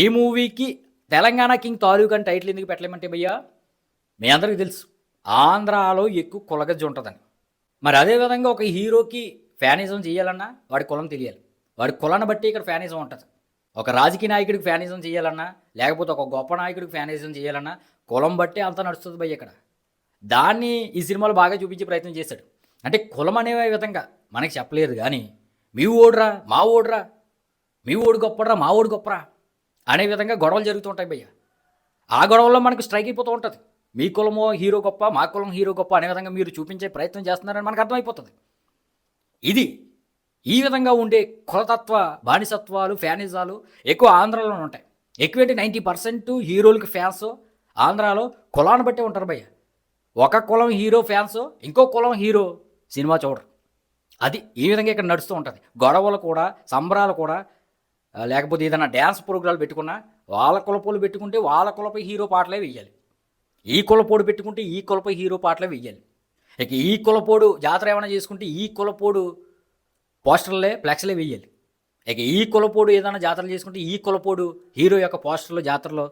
ఈ మూవీకి తెలంగాణ కింగ్ తాలూకా అని టైటిల్ ఎందుకు పెట్టలేమంటే భయ్యా? మీ అందరికీ తెలుసు. ఆంధ్రాలో ఎక్కువ కులగజ్జు ఉంటుందని. మరి అదేవిధంగా ఒక హీరోకి ఫ్యానిజం చేయాలన్నా వాడి కులం తెలియాలి. వాడి కులాన్ని బట్టి ఇక్కడ ఫ్యానిజం ఉంటుంది. ఒక రాజకీయ నాయకుడికి ఫ్యానిజం చేయాలన్నా లేకపోతే ఒక గొప్ప నాయకుడికి ఫ్యానిజం చేయాలన్నా కులం బట్టి అంత నడుస్తుంది భయ్య ఇక్కడ. దాన్ని ఈ సినిమాలో బాగా చూపించే ప్రయత్నం చేశాడు. అంటే కులం అనే విధంగా మనకి చెప్పలేదు కానీ మీ ఓడురా మా ఓడురా మీ ఓడు గొప్పరా మా ఓడి గొప్పరా? అనే విధంగా గొడవలు జరుగుతుంటాయి భయ్య. ఆ గొడవల్లో మనకు స్ట్రైక్ అయిపోతూ ఉంటుంది. మీ కులమో హీరో గొప్ప మా కులం హీరో గొప్ప అనే విధంగా మీరు చూపించే ప్రయత్నం చేస్తున్నారని మనకు అర్థమైపోతుంది. ఇది ఈ విధంగా ఉండే కులతత్వ బానిసత్వాలు ఫ్యానిజాలు ఎక్కువ ఆంధ్రాలోనే ఉంటాయి. ఎక్కువేంటి? నైంటీ పర్సెంట్ హీరోలకి ఫ్యాన్స్ ఆంధ్రాలో కులాన్ని బట్టే ఉంటారు భయ్య. ఒక కులం హీరో ఫ్యాన్స్ ఇంకో కులం హీరో సినిమా చూడరు. అది ఈ విధంగా ఇక్కడ నడుస్తూ ఉంటుంది. గొడవలు కూడా సంబరాలు కూడా లేకపోతే ఏదైనా డ్యాన్స్ ప్రోగ్రాలు పెట్టుకున్నా వాళ్ళ కులపోలు పెట్టుకుంటే వాళ్ళ కులపై హీరో పాటలే వెయ్యాలి. ఈ కులపోడు పెట్టుకుంటే ఈ కులపై హీరో పాటలే వెయ్యాలి. ఇక ఈ కులపోడు జాతర ఏమైనా చేసుకుంటే ఈ కులపోడు పోస్టర్లే ఫ్లెక్స్లే వెయ్యాలి. ఇక ఈ కులపోడు ఏదైనా జాతరలు చేసుకుంటే ఈ కులపోడు హీరో యొక్క పోస్టర్లు జాతరలో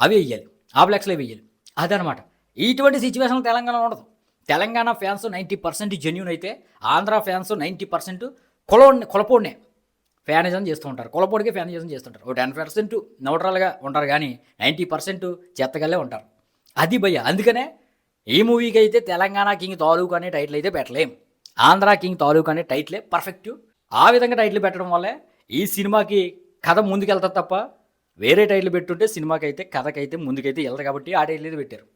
అవి వెయ్యాలి. ఆ ఫ్లెక్స్లే వెయ్యాలి. అదనమాట. ఇటువంటి సిచ్యువేషన్ తెలంగాణ ఉండదు. Telangana fans ninety percent genuine అయితే ఆంధ్ర ఫ్యాన్స్ నైంటీ పర్సెంట్ కులపోడిని కులపోడినే. ఫ్యానిజం చేస్తూ ఉంటారు. కులపోడికి ఫ్యానిజం చేస్తుంటారు. ఒక టెన్ పర్సెంట్ న్యూట్రల్గా ఉంటారు కానీ నైంటీ పర్సెంట్ చెత్తగల్లే ఉంటారు. అది భయ. అందుకనే ఈ మూవీకి అయితే తెలంగాణ కింగ్ తాలూకు అనే టైటిల్ అయితే పెట్టలేం. ఆంధ్ర కింగ్ తాలూకు అనే టైటిలే పర్ఫెక్ట్. ఆ విధంగా టైటిల్ పెట్టడం వల్లే ఈ సినిమాకి కథ ముందుకెళ్తుంది తప్ప వేరే టైటిల్ పెట్టుంటే సినిమాకి అయితే కథకైతే ముందుకైతే వెళ్తారు కాబట్టి ఆ టైటిల్ అయితే పెట్టారు.